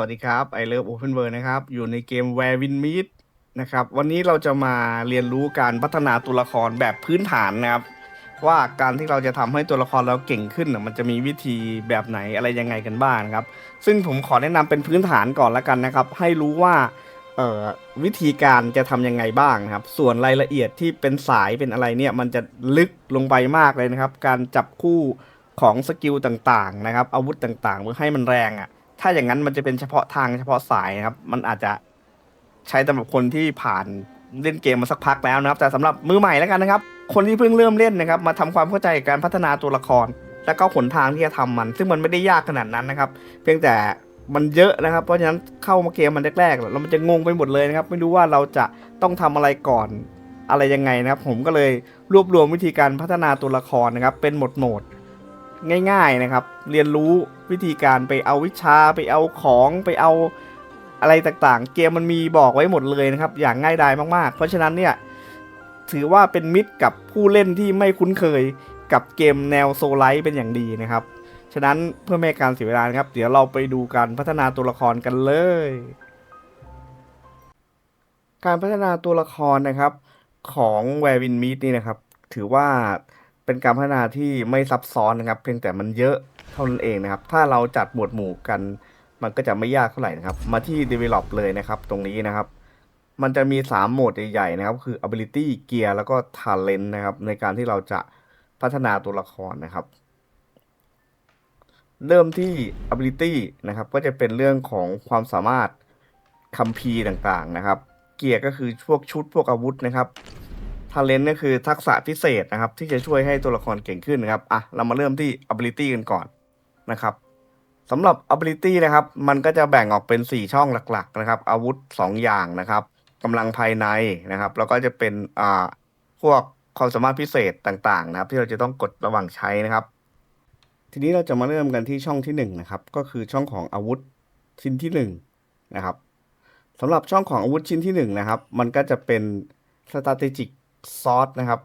วัสดีครับ I Love Open World นะครับ อยู่ในเกม Where Win Meet นะครับ วันนี้เราจะมาเรียนรู้การพัฒนาตัวละครแบบพื้นฐานนะครับ ว่าการที่เราจะทำให้ตัวละครเราเก่งขึ้นน่ะมันจะมีวิธีแบบไหนอะไรยังไงกันบ้างครับ ซึ่งผมขอแนะนำเป็นพื้นฐานก่อนละกันนะครับ ให้รู้ว่าวิธีการจะทำยังไงบ้างครับ ส่วนรายละเอียดที่เป็นสายเป็นอะไรเนี่ย มันจะลึกลงไปมากเลยนะครับ การจับคู่ของสกิลต่างๆนะครับ อาวุธต่างๆเพื่อให้มันแรงอะ ถ้าอย่างนั้นมันจะเป็นเฉพาะทางเฉพาะสายนะครับ มันอาจจะใช้สำหรับคนที่ผ่านเล่นเกมมาสักพักแล้วนะครับ แต่สำหรับมือใหม่แล้วกันนะครับ คนที่เพิ่งเริ่มเล่นนะครับ มาทำความเข้าใจการพัฒนาตัวละคร และก็หนทางที่จะทำมัน ซึ่งมันไม่ได้ยากขนาดนั้นนะครับ เพียงแต่มันเยอะนะครับ เพราะฉะนั้นเข้ามาเกมมันแรกๆแล้วมันจะงงไปหมดเลยนะครับ ไม่รู้ว่าเราจะต้องทำอะไรก่อนอะไรยังไงนะครับ ผมก็เลยรวบรวมวิธีการพัฒนาตัวละครนะครับ เป็นหมดโหมด ง่ายๆนะครับ เรียนรู้วิธีการไปเอาวิชาไปเอาของไปเอาอะไรต่างๆ เกมมันมีบอกไว้หมดเลยนะครับ อย่างง่ายดายมากๆ เพราะฉะนั้นเนี่ยถือว่าเป็นมิตรกับผู้เล่นที่ไม่คุ้นเคยกับเกมแนวโซลไลท์เป็นอย่างดีนะครับ ฉะนั้นเพื่อไม่ให้การเสียเวลานะครับ เดี๋ยวเราไปดูการพัฒนาตัวละครกันเลย การพัฒนาตัวละครนะครับของแวร์วินมิดนี่นะครับ ถือว่า เป็นการพัฒนาที่ไม่ซับซ้อนนะครับ เพียงแต่มันเยอะเท่านั้นเองนะครับ ถ้าเราจัดหมวดหมู่กัน มันก็จะไม่ยากเท่าไหร่นะครับ มาที่ develop เลยนะครับ ตรงนี้นะครับ มันจะมี 3 โหมดใหญ่ๆนะครับ คือ ability gear แล้วก็ talent นะครับ ในการที่เราจะพัฒนาตัวละครนะครับ เริ่มที่ ability นะครับ ก็จะเป็นเรื่องของความสามารถคัมภีร์ต่างๆนะครับ เกียร์ก็คือพวกชุดพวกอาวุธนะครับ ทาเลนต์ก็คือทักษะพิเศษนะครับ ที่จะช่วยให้ตัวละครเก่งขึ้นนะครับอะเรามาเริ่มที่ ability กันก่อนนะครับสำหรับ ability นะครับ มันก็จะแบ่งออกเป็น 4 ช่องหลักๆ นะครับ อาวุธ 2 อย่างนะครับกำลังภายในนะครับ แล้วก็จะเป็นอ่าพวกความสามารถพิเศษต่างๆ นะครับ ที่เราจะต้องกดระหว่างใช้นะครับ ทีนี้เราจะมาเริ่มกันที่ช่องที่ 1 นะครับ ก็คือช่องของอาวุธชิ้นที่ 1 นะครับสำหรับช่องของอาวุธชิ้นที่ 1 นะครับ มันก็จะเป็น strategic sword นะครับ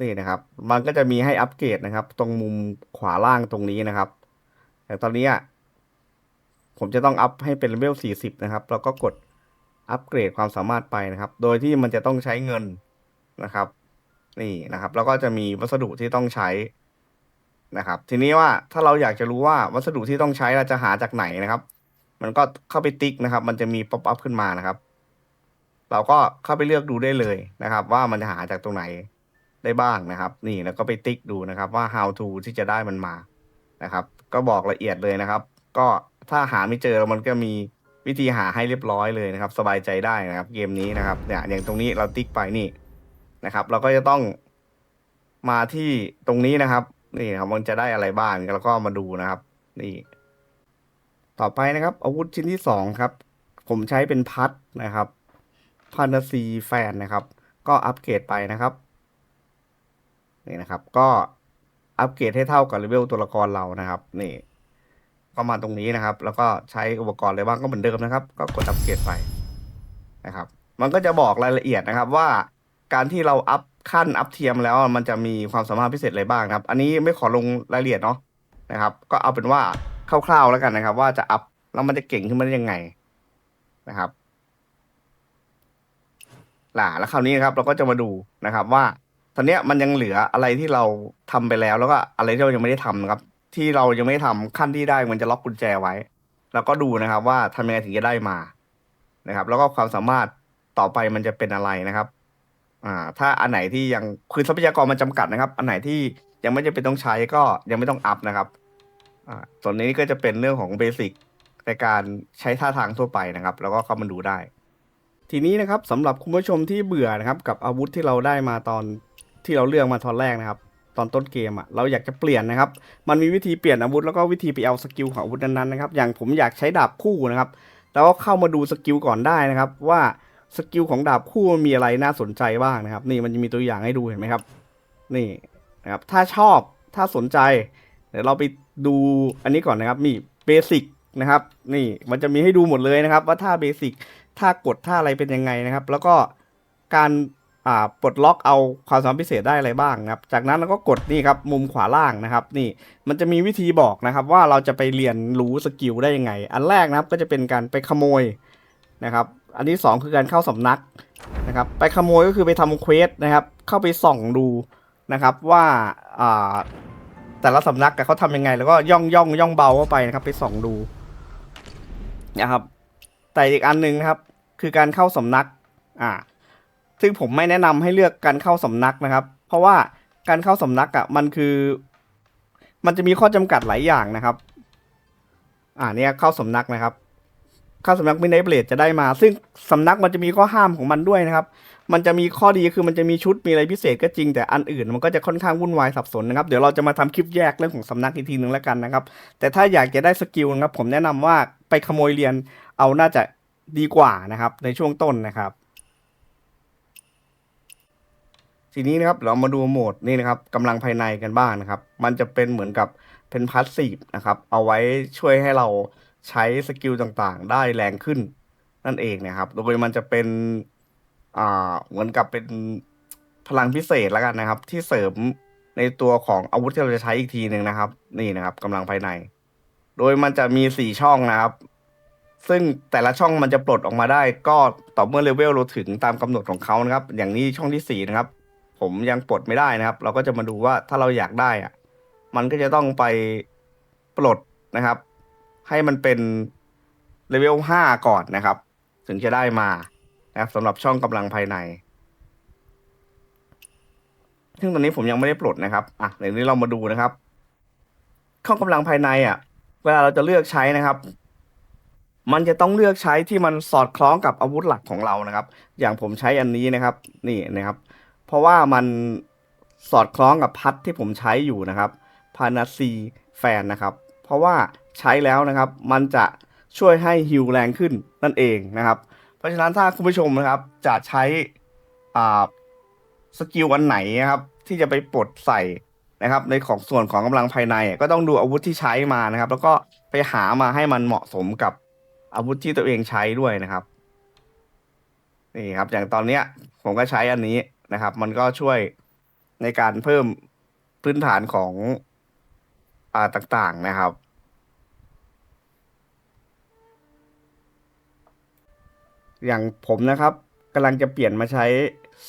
นี่นะครับ มันก็จะมีให้อัปเกรดนะครับ ตรงมุมขวาล่างตรงนี้นะครับ แต่ตอนนี้ผมจะต้องอัพให้เป็นเลเวล40 นะครับ แล้วก็กดอัปเกรดความสามารถไปนะครับ โดยที่มันจะต้องใช้เงินนะครับ นี่นะครับ แล้วก็จะมีวัสดุที่ต้องใช้นะครับ ทีนี้ว่าถ้าเราอยากจะรู้ว่าวัสดุที่ต้องใช้เราจะหาจากไหนนะครับ มันก็เข้าไปติ๊กนะครับ มันจะมีป๊อปอัพขึ้นมานะครับ เราก็เข้าไปเลือกดูได้เลยนะครับ ว่ามันจะหาจากตรงไหนได้บ้างนะครับ นี่แล้วก็ไปติ๊กดูนะครับว่า how to ที่จะได้มันมานะครับ ก็บอกละเอียดเลยนะครับ ก็ถ้าหาไม่เจอมันก็มีวิธีหาให้เรียบร้อยเลยนะครับ สบายใจได้นะครับ เกมนี้นะครับเนี่ยอย่างตรงนี้เราติ๊กไปนี่นะครับ เราก็จะต้องมาที่ตรงนี้นะครับ นี่ครับมันจะได้อะไรบ้างแล้วก็มาดูนะครับ นี่ ต่อไปนะครับ อาวุธชิ้นที่สองครับ ผมใช้เป็นพัดนะครับ พานาซีแฟนนะครับ ก็อัปเกรดไปนะครับนี่นะครับ ก็อัปเกรดให้เท่ากับเลเวลตัวละครเรานะครับ นี่ก็มาตรงนี้นะครับ แล้วก็ใช้อุปกรณ์อะไรบ้างก็เหมือนเดิมนะครับ ก็กดอัปเกรดไปนะครับ มันก็จะบอกรายละเอียดนะครับว่าการที่เราอัพขั้นอัพเทียมแล้วมันจะมีความสามารถพิเศษอะไรบ้างครับ อันนี้ไม่ขอลงรายละเอียดเนาะนะครับ ก็เอาเป็นว่าคร่าวๆแล้วกันนะครับ ว่าจะอัพแล้วมันจะเก่งขึ้นมาได้ยังไงนะครับ ล่ะแล้วคราวนี้นะครับเราก็จะมาดูนะครับว่าตอนเนี้ยมันยังเหลืออะไรที่เราทำไปแล้วแล้วก็อะไรที่เรายังไม่ได้ทำนะครับ ที่เรายังไม่ได้ทำขั้นที่ได้มันจะล็อกกุญแจไว้ แล้วก็ดูนะครับว่าทำยังไงถึงจะได้มานะครับ แล้วก็ความสามารถต่อไปมันจะเป็นอะไรนะครับ อ่า ถ้าอันไหนที่ยังคือทรัพยากรมันจำกัดนะครับ อันไหนที่ยังไม่จำเป็นต้องใช้ก็ยังไม่ต้องอัพนะครับ อ่าส่วนนี้ก็จะเป็นเรื่องของเบสิกในการใช้ท่าทางทั่วไปนะครับ แล้วก็เข้ามาดูได้ ทีนี้นะครับสำหรับคุณผู้ชมที่เบื่อนะครับกับอาวุธที่เราได้มาตอนที่เราเลือกมาตอนแรกนะครับ ตอนต้นเกมอะเราอยากจะเปลี่ยนนะครับ มันมีวิธีเปลี่ยนอาวุธแล้วก็วิธีไปเอาสกิลของอาวุธนั้นๆนะครับ อย่างผมอยากใช้ดาบคู่นะครับ แล้วก็เข้ามาดูสกิลก่อนได้นะครับ ว่าสกิลของดาบคู่มันมีอะไรน่าสนใจบ้างนะครับ นี่มันจะมีตัวอย่างให้ดูเห็นไหมครับ นี่นะครับถ้าชอบถ้าสนใจเดี๋ยวเราไปดูอันนี้ก่อนนะครับมีเบสิกนะครับ นี่มันจะมีให้ดูหมดเลยนะครับ ว่าท่าเบสิก ท่ากดท่าอะไรเป็นยังไงนะครับ แล้วก็การปลดล็อกเอาความสามารถพิเศษได้อะไรบ้างนะครับ จากนั้นเราก็กดนี่ครับมุมขวาล่างนะครับ นี่มันจะมีวิธีบอกนะครับ ว่าเราจะไปเรียนรู้สกิลได้ยังไง อันแรกนะครับก็จะเป็นการไปขโมยนะครับ อันที่สองคือการเข้าสำนักนะครับ ไปขโมยก็คือไปทำเควสนะครับ เข้าไปส่องดูนะครับว่าแต่ละสำนักเขาทำยังไง แล้วก็ย่องย่องย่องเบาเข้าไปนะครับ ไปส่องดูนะครับ แต่อีกอันหนึ่งนะครับ คือการเข้าสำนักอ่าซึ่งผมไม่แนะนำให้เลือกการเข้าสำนักนะครับ เพราะว่าการเข้าสำนักอะ่ะมันคือ มันจะมีข้อจำกัดหลายอย่างนะครับ อ่าเนี่ยเข้าสำนักนะครับเข้าสำนักมินไนเบลดจะได้มา ซึ่งสำนักมันจะมีข้อห้ามของมันด้วยนะครับ มันจะมีข้อดีคือมันจะมีชุดมีอะไรพิเศษก็จริงแต่อันอื่น มันก็จะค่อนข้างวุ่นวายสับสนนะครับเดี๋ยวเราจะมาทำคลิปแยกเรื่องของสำนักอีกทีหนึ่งแล้วกันนะครับ แต่ถ้าอยากจะได้สกิลนะครับผมแนะนำว่าไปขโมยเรียน เอาน่าจะดีกว่านะครับ ในช่วงต้นนะครับทีนี้นะครับเรามาดูโหมดนี่นะครับกำลังภายในกันบ้างนะครับ มันจะเป็นเหมือนกับเป็นพาสซีฟนะครับ เอาไว้ช่วยให้เราใช้สกิลต่างๆ ได้แรงขึ้นนั่นเองนะครับ โดยมันจะเป็นอ่าเหมือนกับเป็นพลังพิเศษแล้วกันนะครับ ที่เสริมในตัวของอาวุธที่เราจะใช้อีกทีหนึ่งนะครับ นี่นะครับกำลังภายใน โดยมันจะมีสี่ช่องนะครับ ซึ่งแต่ละช่องมันจะปลดออกมาได้ ก็ต่อเมื่อเลเวลเราถึงตามกำหนดของเขานะครับ อย่างนี้ช่องที่สี่นะครับ ผมยังปลดไม่ได้นะครับ เราก็จะมาดูว่าถ้าเราอยากได้อะมันก็จะต้องไปปลดนะครับ ให้มันเป็นเลเวลห้าก่อนนะครับ ถึงจะได้มานะครับสำหรับช่องกำลังภายใน ซึ่งตอนนี้ผมยังไม่ได้ปลดนะครับ อะเดี๋ยวนี้เรามาดูนะครับ ช่องกำลังภายในอะ เวลาเราจะเลือกใช้นะครับ มันจะต้องเลือกใช้ที่มันสอดคล้องกับอาวุธหลักของเรานะครับ อย่างผมใช้อันนี้นะครับ นี่นะครับ เพราะว่ามันสอดคล้องกับพัดที่ผมใช้อยู่นะครับพานาซีแฟนนะครับ เพราะว่าใช้แล้วนะครับ มันจะช่วยให้ฮิวแรงขึ้นนั่นเองนะครับ เพราะฉะนั้นถ้าคุณผู้ชมนะครับจะใช้อ่าสกิลอันไหนนะครับ ที่จะไปปลดใส่นะครับ ในของส่วนของกำลังภายในก็ต้องดูอาวุธที่ใช้มานะครับ แล้วก็ไปหามาให้มันเหมาะสมกับ อาวุธที่ตัวเองใช้ด้วยนะครับนี่ครับ อย่างตอนเนี้ย ผมก็ใช้อันนี้นะครับ มันก็ช่วยในการเพิ่มพื้นฐานของอ่าต่างๆนะครับ อย่างผมนะครับกำลังจะเปลี่ยนมาใช้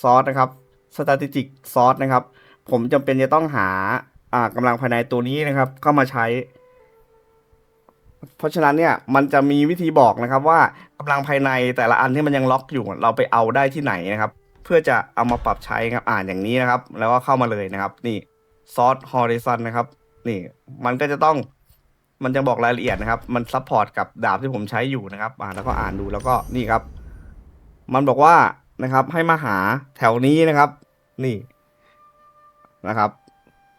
ซอสนะครับ strategic ซอสนะครับ ผมจำเป็นจะต้องหาอ่ากำลังภายในตัวนี้นะครับ เข้ามาใช้ เพราะฉะนั้นเนี่ยมันจะมีวิธีบอกนะครับว่ากำลังภายในแต่ละอันที่มันยังล็อกอยู่เราไปเอาได้ที่ไหนนะครับ เพื่อจะเอามาปรับใช้ครับอ่านอย่างนี้นะครับ แล้วก็เข้ามาเลยนะครับ นี่ซอสฮอริซอนนะครับ นี่มันก็จะต้องมันจะบอกรายละเอียดนะครับ มันซัพพอร์ตกับดาบที่ผมใช้อยู่นะครับอ่าแล้วก็อ่านดูแล้วก็นี่ครับ มันบอกว่านะครับ ให้มาหาแถวนี้นะครับ นี่นะครับ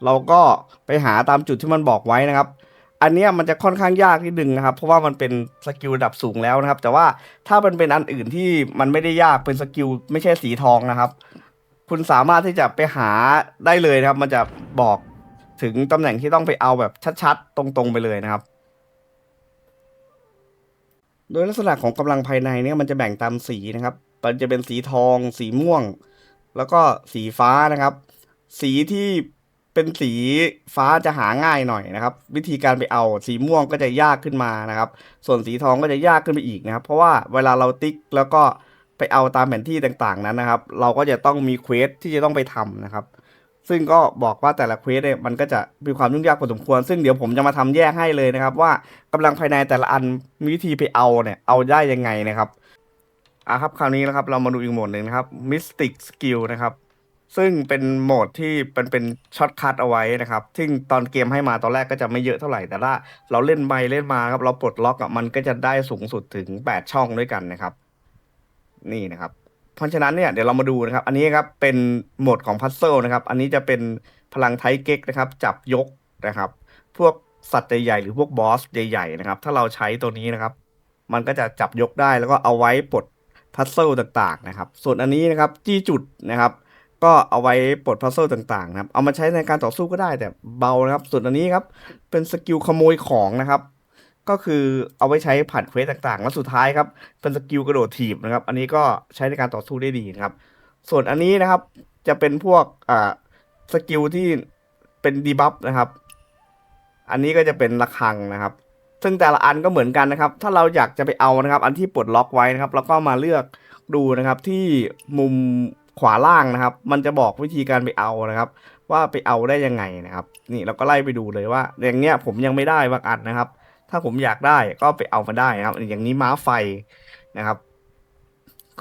เราก็ไปหาตามจุดที่มันบอกไว้นะครับ อันเนี้ยมันจะค่อนข้างยากนิดนึงนะครับ เพราะว่ามันเป็นสกิลระดับสูงแล้วนะครับ แต่ว่าถ้ามันเป็นอันอื่นที่มันไม่ได้ยากเป็นสกิลไม่ใช่สีทองนะครับ คุณสามารถที่จะไปหาได้เลยนะครับ มันจะบอกถึงตำแหน่งที่ต้องไปเอาแบบชัดๆ ตรงๆไปเลยนะครับ โดยลักษณะของกำลังภายในเนี่ยมันจะแบ่งตามสีนะครับ มันจะเป็นสีทอง สีม่วง แล้วก็สีฟ้านะครับ สีที่ เป็นสีฟ้าจะหาง่ายหน่อยนะครับ วิธีการไปเอาสีม่วงก็จะยากขึ้นมานะครับ ส่วนสีทองก็จะยากขึ้นไปอีกนะครับ เพราะว่าเวลาเราติ๊กแล้วก็ไปเอาตามแผนที่ต่างๆนั้นนะครับ เราก็จะต้องมีเควสที่จะต้องไปทำนะครับ ซึ่งก็บอกว่าแต่ละเควสเนี่ยมันก็จะมีความยุ่งยากพอสมควร ซึ่งเดี๋ยวผมจะมาทำแยกให้เลยนะครับ ว่ากำลังภายในแต่ละอันมีวิธีไปเอาเนี่ยเอาได้ยังไงนะครับอะครับคราวนี้นะครับเรามาดูอีกหมดหนึ่งนะครับ Mystic Skill นะครับ ซึ่งเป็นโหมดที่เป็นเป็นช็อตคัทเอาไว้นะครับ ซึ่งตอนเกมให้มาตอนแรกก็จะไม่เยอะเท่าไหร่ แต่ถ้าเราเล่นไปเล่นมาครับ เราปลดล็อกอะมันก็จะได้สูงสุดถึง 8 ช่องด้วยกันนะครับ นี่นะครับ เพราะฉะนั้นเนี่ยเดี๋ยวเรามาดูนะครับ อันนี้ครับเป็นโหมดของพัซเซิลนะครับ อันนี้จะเป็นพลังไทเก๊กนะครับ จับยกนะครับ พวกสัตว์ใหญ่ๆหรือพวกบอสใหญ่ๆนะครับ ถ้าเราใช้ตัวนี้นะครับ มันก็จะจับยกได้แล้วก็เอาไว้ปลดพัซเซิลต่างๆนะครับ ส่วนอันนี้นะครับจี้จุดนะครับ ก็เอาไว้ปลดพัซเซิลต่างๆนะครับ เอามาใช้ในการต่อสู้ก็ได้แต่เบานะครับ ส่วนอันนี้ครับ เป็นสกิลขโมยของนะครับ ก็คือเอาไว้ใช้ผ่านเควสต่างๆ แล้วสุดท้ายครับ เป็นสกิลกระโดดถีบนะครับ อันนี้ก็ใช้ในการต่อสู้ได้ดีนะครับ ส่วนอันนี้นะครับ จะเป็นพวกอ่าสกิลที่เป็นดีบัฟนะครับ อันนี้ก็จะเป็นระฆังนะครับ ซึ่งแต่ละอันก็เหมือนกันนะครับ ถ้าเราอยากจะไปเอานะครับ อันที่ปลดล็อกไว้นะครับ แล้วก็มาเลือกดูนะครับที่มุม ขวาล่างนะครับ มันจะบอกวิธีการไปเอานะครับ ว่าไปเอาได้ยังไงนะครับ นี่เราก็ไล่ไปดูเลยว่า อย่างเงี้ยผมยังไม่ได้บางอันนะครับ ถ้าผมอยากได้ก็ไปเอามาได้นะครับ อย่างนี้ม้าไฟนะครับ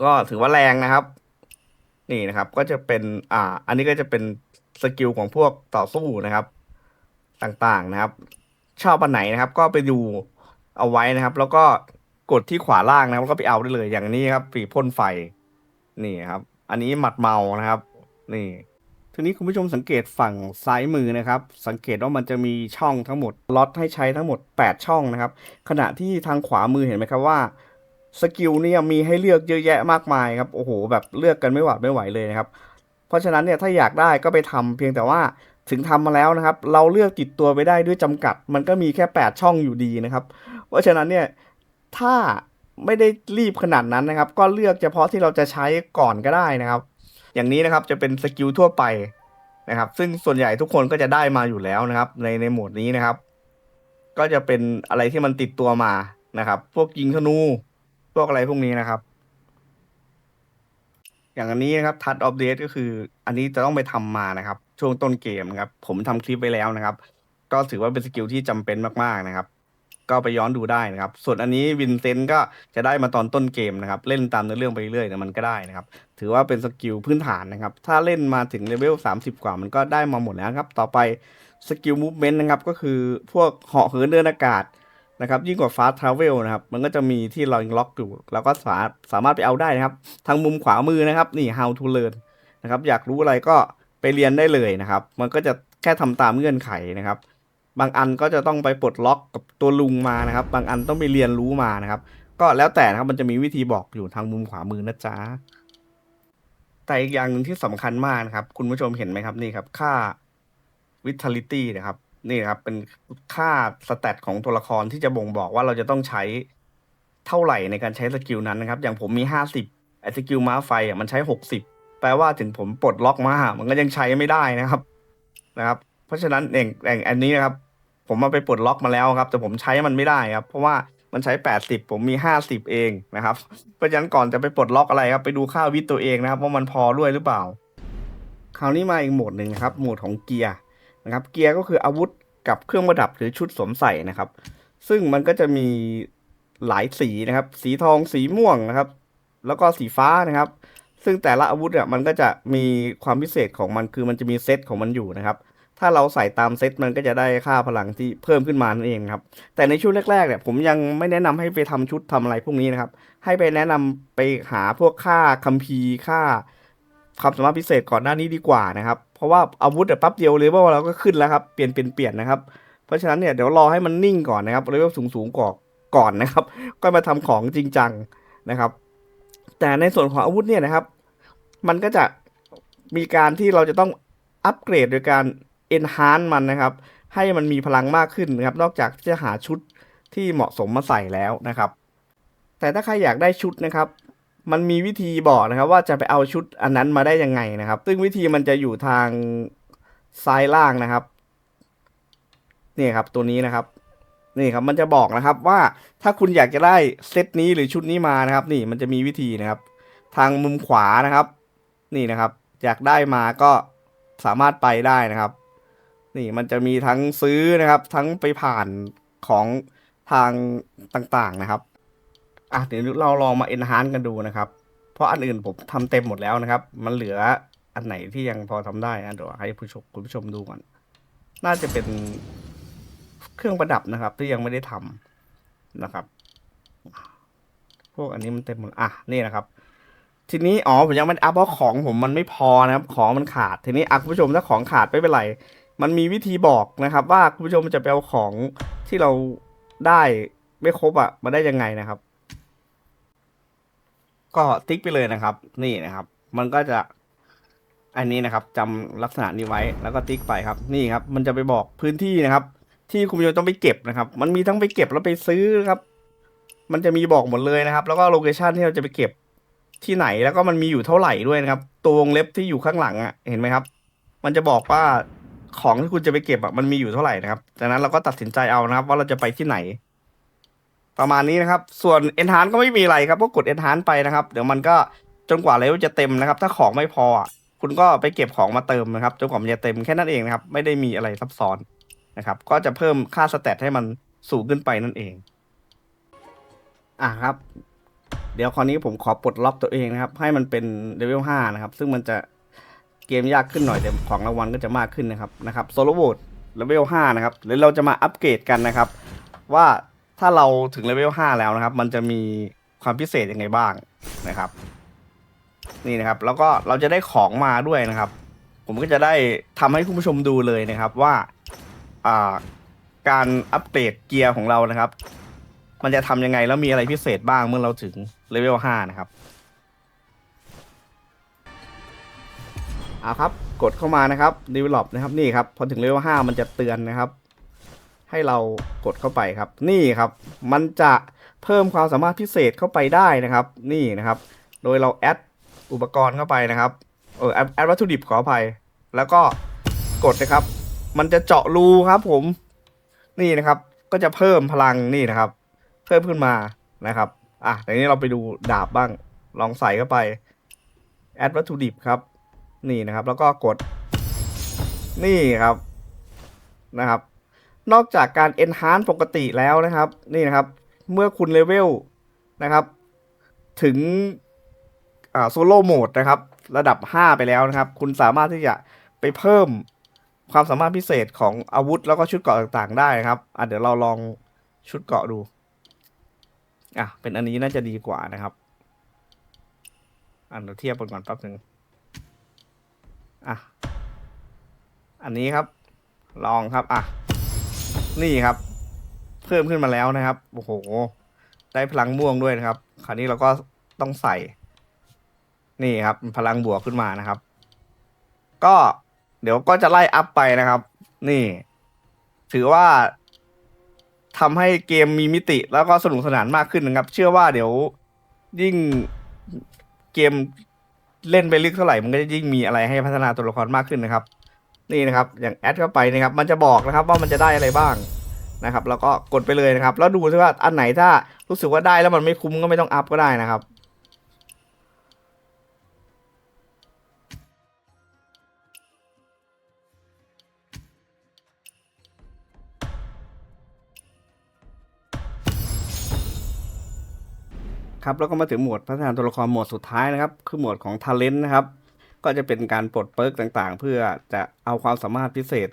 ก็ถือว่าแรงนะครับ นี่นะครับก็จะเป็นอ่า อันนี้ก็จะเป็นสกิลของพวกต่อสู้นะครับต่างๆนะครับ ชอบอันไหนนะครับ ก็ไปดูเอาไว้นะครับ แล้วก็กดที่ขวาล่างนะครับแล้วก็ไปเอาได้เลยอย่างนี้ครับปีพ่นไฟนี่ครับ อันนี้หมัดเมานะครับ นี่ทีนี้คุณผู้ชมสังเกตฝั่งซ้ายมือนะครับ สังเกตว่ามันจะมีช่องทั้งหมดล็อตให้ใช้ทั้งหมด 8 ช่องนะครับ ขณะที่ทางขวามือเห็นไหมครับว่าสกิลเนี่ยมีให้เลือกเยอะแยะมากมายครับโอ้โหแบบเลือกกันไม่หวาดไม่ไหวเลยนะครับ เพราะฉะนั้นเนี่ยถ้าอยากได้ก็ไปทำเพียงแต่ว่าถึงทำมาแล้วนะครับ เราเลือกติดตัวไปได้ด้วยจำกัด มันก็มีแค่ 8 ช่องอยู่ดีนะครับ เพราะฉะนั้นเนี่ยถ้า ไม่ได้รีบขนาดนั้นนะครับ ก็เลือกเฉพาะที่เราจะใช้ก่อนก็ได้นะครับ อย่างนี้นะครับจะเป็นสกิลทั่วไปนะครับ ซึ่งส่วนใหญ่ทุกคนก็จะได้มาอยู่แล้วนะครับ ในในโหมดนี้นะครับ ก็จะเป็นอะไรที่มันติดตัวมานะครับ พวกยิงธนู พวกอะไรพวกนี้นะครับ อย่างอันนี้นะครับทัดออฟเดตก็คือ อันนี้จะต้องไปทำมานะครับ ช่วงต้นเกมนะครับ ผมทำคลิปไว้แล้วนะครับ ก็ถือว่าเป็นสกิลที่จำเป็นมากๆนะครับ ก็ไปย้อนดูได้นะครับ ส่วนอันนี้วินเซนต์ก็จะได้มาตอนต้นเกมนะครับ เล่นตามเนื้อเรื่องไปเรื่อยๆเนี่ยมันก็ได้นะครับ ถือว่าเป็นสกิลพื้นฐานนะครับ ถ้าเล่นมาถึงเลเวล 30 กว่ามันก็ได้มาหมดแล้วครับ ต่อไปสกิลมูฟเมนต์นะครับ ก็คือพวกเหาะเหินเดินอากาศนะครับยิ่งกว่าฟาสทราเวลนะครับ มันก็จะมีที่เรายังล็อกอยู่แล้วก็สามารถสามารถไปเอาได้นะครับ ทางมุมขวามือนะครับ นี่ how to learn นะครับ อยากรู้อะไรก็ไปเรียนได้เลยนะครับ มันก็จะแค่ทำตามเงื่อนไขนะครับ บางอันก็จะต้องไปปลดล็อกกับตัวลุงมานะครับ บางอันต้องไปเรียนรู้มานะครับ ก็แล้วแต่นะครับมันจะมีวิธีบอกอยู่ทางมุมขวามือนะจ๊ะแต่อีกอย่างหนึ่งที่สำคัญมากนะครับ คุณผู้ชมเห็นไหมครับนี่ครับ ค่า vitality นะครับ นี่ครับเป็นค่าสแตทของตัวละครที่จะบ่งบอกว่าเราจะต้องใช้เท่าไหร่ในการใช้สกิลนั้นนะครับ อย่างผมมีห้าสิบไอ้สกิลม้าไฟอะมันใช้หกสิบแปลว่าถึงผมปลดล็อกมามันก็ยังใช้ไม่ได้นะครับนะครับ เพราะฉะนั้นเองเองอันนี้นะครับ ผมมาไปปลดล็อกมาแล้วครับ แต่ผมใช้มันไม่ได้ครับ เพราะว่ามันใช้ 80 ผมมี 50 เองนะครับ เพราะฉะนั้นก่อนจะไปปลดล็อกอะไรครับ ไปดูค่าวิทย์ตัวเองนะครับ ว่ามันพอด้วยหรือเปล่า คราวนี้มาอีกโหมดหนึ่งนะครับ โหมดของเกียร์นะครับ เกียร์ก็คืออาวุธกับเครื่องประดับหรือชุดสวมใส่นะครับ ซึ่งมันก็จะมีหลายสีนะครับ สีทองสีม่วงนะครับ แล้วก็สีฟ้านะครับ ซึ่งแต่ละอาวุธเนี่ยมันก็จะมีความพิเศษของมันคือมันจะมีเซตของมันอยู่นะครับ ถ้าเราใส่ตามเซตมันก็จะได้ค่าพลังที่เพิ่มขึ้นมานั่นเองครับ แต่ในชุดแรกๆเนี่ยผมยังไม่แนะนำให้ไปทำชุดทำอะไรพวกนี้นะครับ ให้ไปแนะนำไปหาพวกค่าคัมภีร์ค่าความสามารถพิเศษก่อนหน้านี้ดีกว่านะครับ เพราะว่าอาวุธแปั๊บเดียวเลเวลเราก็ขึ้นแล้วครับ เปลี่ยนเปลี่ยนเปลี่ยนนะครับ เพราะฉะนั้นเนี่ยเดี๋ยวรอให้มันนิ่งก่อนนะครับเลเวลสูงสูงๆก่อนก่อนนะครับ ก็มาทำของจริงจังนะครับ แต่ในส่วนของอาวุธเนี่ยนะครับ มันก็จะมีการที่เราจะต้องอัปเกรดโดยการ enhance มันนะครับ ให้มันมีพลังมากขึ้นนะครับ นอกจากจะหาชุดที่เหมาะสมมาใส่แล้วนะครับ แต่ถ้าใครอยากได้ชุดนะครับ มันมีวิธีบอกนะครับ ว่าจะไปเอาชุดอันนั้นมาได้ยังไงนะครับ ซึ่งวิธีมันจะอยู่ทางซ้ายล่างนะครับนี่ครับตัวนี้นะครับนี่ครับมันจะบอกนะครับว่าถ้าคุณอยากจะได้เซตนี้หรือชุดนี้มานะครับ นี่มันจะมีวิธีนะครับ ทางมุมขวานะครับ นี่นะครับ อยากได้มาก็สามารถไปได้นะครับ นี่มันจะมีทั้งซื้อนะครับ ทั้งไปผ่านของทางต่างๆนะครับ อะเดี๋ยวเราลองมา enhance กันดูนะครับ เพราะอันอื่นผมทำเต็มหมดแล้วนะครับ มันเหลืออันไหนที่ยังพอทำได้นะเดี๋ยวให้ผู้ชมคุณผู้ชมดูก่อน น่าจะเป็นเครื่องประดับนะครับ ที่ยังไม่ได้ทำนะครับพวกอันนี้มันเต็มหมด อะ นี่นะครับ ทีนี้ อ๋อ ผมยังไม่อัพเพราะของผมมันไม่พอนะครับ ของมันขาด ทีนี้อะคุณผู้ชมถ้าของขาดไม่เป็นไร มันมีวิธีบอกนะครับว่าคุณผู้ชมจะไปเอาของที่เราได้ไม่ครบอะมาได้ยังไงนะครับ ก็ติ๊กไปเลยนะครับ นี่นะครับ มันก็จะอันนี้นะครับจำลักษณะนี้ไว้แล้วก็ติ๊กไปครับ นี่ครับ มันจะไปบอกพื้นที่นะครับ ที่คุณผู้ชมต้องไปเก็บนะครับ มันมีทั้งไปเก็บแล้วไปซื้อครับ มันจะมีบอกหมดเลยนะครับ แล้วก็โลเคชันที่เราจะไปเก็บที่ไหนแล้วก็มันมีอยู่เท่าไหร่ด้วยนะครับ ตัววงเล็บที่อยู่ข้างหลังอะเห็นไหมครับ มันจะบอกว่า ของที่คุณจะไปเก็บอะมันมีอยู่เท่าไหร่นะครับจากนั้นเราก็ตัดสินใจเอานะครับ ว่าเราจะไปที่ไหน ประมาณนี้นะครับ ส่วน enhance ก็ไม่มีอะไรครับก็กด enhance ไปนะครับ เดี๋ยวมันก็จนกว่าเลเวลจะเต็มนะครับ ถ้าของไม่พออะคุณก็ไปเก็บของมาเติมนะครับจนกว่ามันจะเต็มแค่นั้นเองนะครับ ไม่ได้มีอะไรซับซ้อนนะครับ ก็จะเพิ่มค่าสเตตให้มันสูงขึ้นไปนั่นเอง อะครับ เดี๋ยวคราวนี้ผมขอปลดล็อกตัวเองนะครับ ให้มันเป็นเลเวลห้านะครับ ซึ่งมันจะ เกมยากขึ้นหน่อยแต่ของรางวัลก็จะมากขึ้นนะครับนะครับโซโลโหวตเลเวลห้านะครับหรือเราจะมาอัปเกรดกันนะครับ ว่าถ้าเราถึงเลเวลห้าแล้วนะครับ มันจะมีความพิเศษยังไงบ้างนะครับ นี่นะครับ แล้วก็เราจะได้ของมาด้วยนะครับ ผมก็จะได้ทำให้คุณผู้ชมดูเลยนะครับว่าอ่าการอัปเกรดเกียร์ของเรานะครับ มันจะทำยังไงแล้วมีอะไรพิเศษบ้างเมื่อเราถึงเลเวลห้านะครับ เอาครับ กดเข้ามานะครับ develop นะครับนี่ครับพอถึงเลเวลห้ามันจะเตือนนะครับ ให้เรากดเข้าไปครับ นี่ครับ มันจะเพิ่มความสามารถพิเศษเข้าไปได้นะครับ นี่นะครับ โดยเราแอดอุปกรณ์เข้าไปนะครับเออแอดวัตถุดิบขออภัย แล้วก็กดนะครับ มันจะเจาะรูครับ ผม นี่นะครับ ก็จะเพิ่มพลังนี่นะครับ เพิ่มขึ้นมานะครับ อะแต่นี้เราไปดูดาบบ้าง ลองใส่เข้าไป แอดวัตถุดิบครับ นี่นะครับแล้วก็กดนี่ครับนะครับ นอกจากการ enhance ปกติแล้วนะครับนี่นะครับเมื่อคุณเลเวลนะครับถึงอ่าโซโล่โหมดนะครับ ระดับ 5 ไปแล้วนะครับ คุณสามารถที่จะไปเพิ่มความสามารถพิเศษของอาวุธแล้วก็ชุดเกราะต่างๆ ได้นะครับอะเดี๋ยวเราลองชุดเกราะดูอะเป็นอันนี้น่าจะดีกว่านะครับ อันเดี๋ยวเทียบกันก่อนแป๊บหนึ่ง อะ อันนี้ครับ ลองครับ อะ นี่ครับ เพิ่มขึ้นมาแล้วนะครับ โอ้โห ได้พลังม่วงด้วยนะครับ คราวนี้เราก็ต้องใส่ นี่ครับ พลังบวกขึ้นมานะครับ ก็เดี๋ยวก็จะไล่อัพไปนะครับ นี่ ถือว่าทำให้เกมมีมิติแล้วก็สนุกสนานมากขึ้นนะครับ เชื่อว่าเดี๋ยวยิ่งเกม เล่นไปลึกเท่าไหร่มันก็จะยิ่งมีอะไรให้พัฒนาตัวละครมากขึ้นนะครับ นี่นะครับ อย่างแอดเข้าไปนะครับ มันจะบอกนะครับว่ามันจะได้อะไรบ้างนะครับ แล้วก็กดไปเลยนะครับ แล้วดูซิว่าอันไหนถ้ารู้สึกว่าได้แล้วมันไม่คุ้มก็ไม่ต้องอัพก็ได้นะครับ ครับแล้วก็มาถึงหมวดพัฒนาตัวละครหมวดสุดท้ายนะครับ คือหมวดของ Talent นะครับ ก็จะเป็นการปลดเปิร์กต่างๆ เพื่อจะเอาความสามารถพิเศษ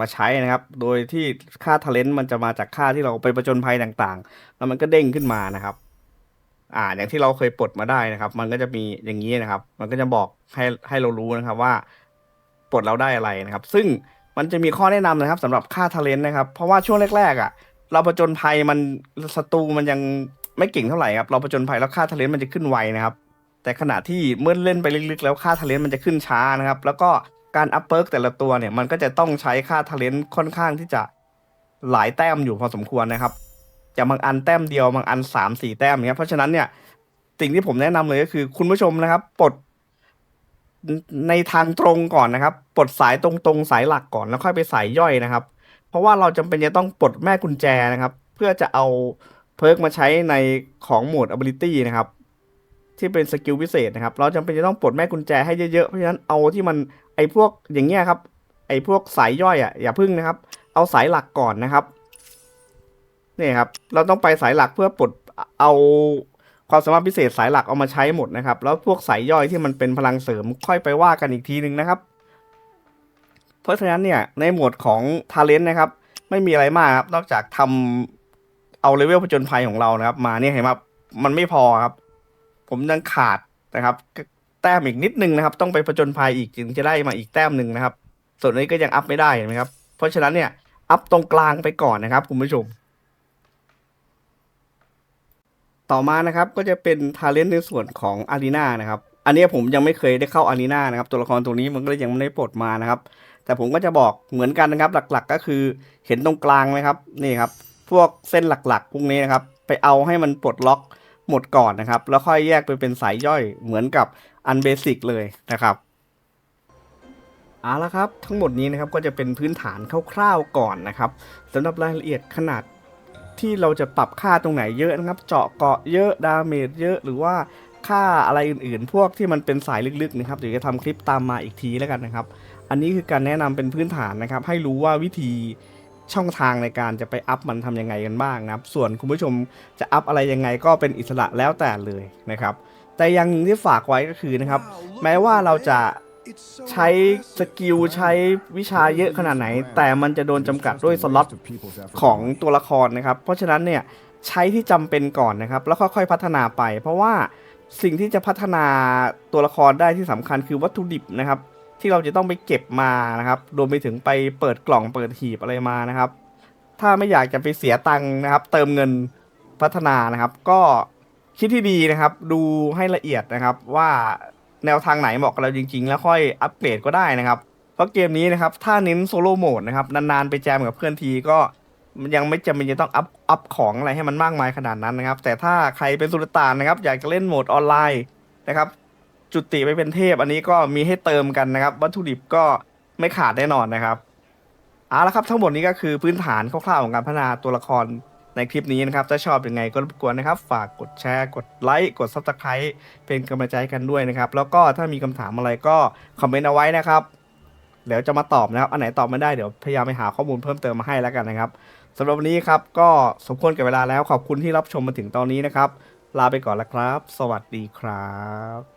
มาใช้นะครับ โดยที่ค่า Talent มันจะมาจากค่าที่เราไปประจนภัยต่างๆ แล้วมันก็เด้งขึ้นมานะครับอ่าอย่างที่เราเคยปลดมาได้นะครับ มันก็จะมีอย่างนี้นะครับ มันก็จะบอกให้ให้เรารู้นะครับว่าปลดเราได้อะไรนะครับ ซึ่งมันจะมีข้อแนะนำนะครับสำหรับค่า Talent นะครับ เพราะว่าช่วงแรกๆอะ เราประจนภัยมันศัตรูมันยัง ไม่เก่งเท่าไหร่ครับ เราประจนภัยแล้วค่าทะเลนมันจะขึ้นไวนะครับ แต่ขณะที่เมื่อเล่นไปลึกๆ แล้วค่าทะเลนมันจะขึ้นช้านะครับ แล้วก็การอัพเปิร์กแต่ละตัวเนี่ยมันก็จะต้องใช้ค่าทะเลนค่อนข้างที่จะหลายแต้มอยู่พอสมควรนะครับจะบางอันแต้มเดียวบางอันสามสี่แต้มเงี้ยเพราะฉะนั้นเนี่ยสิ่งที่ผมแนะนำเลยก็คือ คุณผู้ชมนะครับปลดในทางตรงก่อนนะครับปลดสายตรงๆสายหลักก่อนแล้วค่อยไปสายย่อยนะครับ เพราะว่าเราจำเป็นจะต้องปลดแม่กุญแจนะครับ เพื่อจะเอา พิร์กมาใช้ในของโหมด ability นะครับ ที่เป็นสกิลพิเศษนะครับ เราจำเป็นจะต้องปลดแม่กุญแจให้เยอะๆ เพราะฉะนั้นเอาที่มันไอ้พวกอย่างเงี้ยครับ ไอ้พวกสายย่อยอะอย่าพึ่งนะครับ เอาสายหลักก่อนนะครับนี่ครับ เราต้องไปสายหลักเพื่อปลดเอาความสามารถพิเศษสายหลักเอามาใช้หมดนะครับ แล้วพวกสายย่อยที่มันเป็นพลังเสริมค่อยไปว่ากันอีกทีหนึ่งนะครับ เพราะฉะนั้นเนี่ยในหมวดของ Talent นะครับ ไม่มีอะไรมากครับนอกจากทำ เอาเลเวลผจญภัยของเรานะครับ มาเนี่ยเห็นไหมครับมันไม่พอครับ ผมยังขาดนะครับแต้มอีกนิดนึงนะครับ ต้องไปผจญภัยอีกจึงจะได้มาอีกแต้มหนึ่งนะครับ ส่วนนี้ก็ยังอัพไม่ได้เห็นไหมครับ เพราะฉะนั้นเนี่ยอัพตรงกลางไปก่อนนะครับคุณผู้ชม ต่อมานะครับก็จะเป็นทาเลนต์ในส่วนของอารีนานะครับอันนี้ผมยังไม่เคยได้เข้าอารีนานะครับ ตัวละครตัวนี้มันก็ยยังไม่ได้ปลดมานะครับ แต่ผมก็จะบอกเหมือนกันนะครับ หลักๆ ก็คือเห็นตรงกลางไหมครับนี่ครับ พวกเส้นหลักๆ พวกนี้นะครับ ไปเอาให้มันปลดล็อกหมดก่อนนะครับ แล้วค่อยแยกไปเป็นสายย่อยเหมือนกับอันเบสิกเลยนะครับเอาละครับ ทั้งหมดนี้นะครับก็จะเป็นพื้นฐานคร่าวๆก่อนนะครับสำหรับรายละเอียดขนาดที่เราจะปรับค่าตรงไหนเยอะนะครับ เจาะเกาะเยอะดาเมจเยอะหรือว่าค่าอะไรอื่นๆ พวกที่มันเป็นสายลึกๆนะครับเดี๋ยวจะทำคลิปตามมาอีกทีแล้วกันนะครับ อันนี้คือการแนะนำเป็นพื้นฐานนะครับ ให้รู้ว่าวิธี ช่องทางในการจะไปอัพมันทำยังไงกันบ้างนะครับ ส่วนคุณผู้ชมจะอัพอะไรยังไงก็เป็นอิสระแล้วแต่เลยนะครับ แต่อย่างหนึ่งที่ฝากไว้ก็คือนะครับ แม้ว่าเราจะใช้สกิลใช้วิชาเยอะขนาดไหน แต่มันจะโดนจำกัดด้วยสล็อตของตัวละครนะครับ เพราะฉะนั้นเนี่ยใช้ที่จำเป็นก่อนนะครับ แล้วค่อยๆพัฒนาไป เพราะว่าสิ่งที่จะพัฒนาตัวละครได้ที่สำคัญคือวัตถุดิบนะครับ ที่เราจะต้องไปเก็บมานะครับ รวมไปถึงไปเปิดกล่องเปิดหีบอะไรมานะครับ ถ้าไม่อยากจะไปเสียตังค์นะครับ เติมเงินพัฒนานะครับ ก็คิดที่ดีนะครับ ดูให้ละเอียดนะครับว่าแนวทางไหนเหมาะกับเราจริง ๆ แล้วค่อยอัปเกรดก็ได้นะครับ เพราะเกมนี้นะครับ ถ้าเน้นโซโล่โหมดนะครับ นานๆไปแจมกับเพื่อนทีก็ยังไม่จำเป็นจะต้องอัพอัพของอะไรให้มันมากมายขนาดนั้นนะครับ แต่ถ้าใครเป็นสุลต่านนะครับ อยากจะเล่นโหมดออนไลน์นะครับ จุติไปเป็นเทพ อันนี้ก็มีให้เติมกันนะครับ วัตถุดิบก็ไม่ขาดแน่นอนนะครับเอาละครับทั้งหมดนี้ก็คือพื้นฐานคร่าวๆของการพัฒนาตัวละครในคลิปนี้นะครับ ถ้าชอบยังไงก็รบกวนนะครับ ฝากกดแชร์กดไลค์กด subscribe เป็นกำลังใจกันด้วยนะครับ แล้วก็ถ้ามีคำถามอะไรก็คอมเมนต์เอาไว้นะครับ เดี๋ยวจะมาตอบนะครับ อันไหนตอบไม่ได้เดี๋ยวพยายามไปหาข้อมูลเพิ่มเติมมาให้แล้วกันนะครับสำหรับวันนี้ครับก็สมควรกับเวลาแล้วขอบคุณที่รับชมมาถึงตอนนี้นะครับ ลาไปก่อนแล้วครับ สวัสดีครับ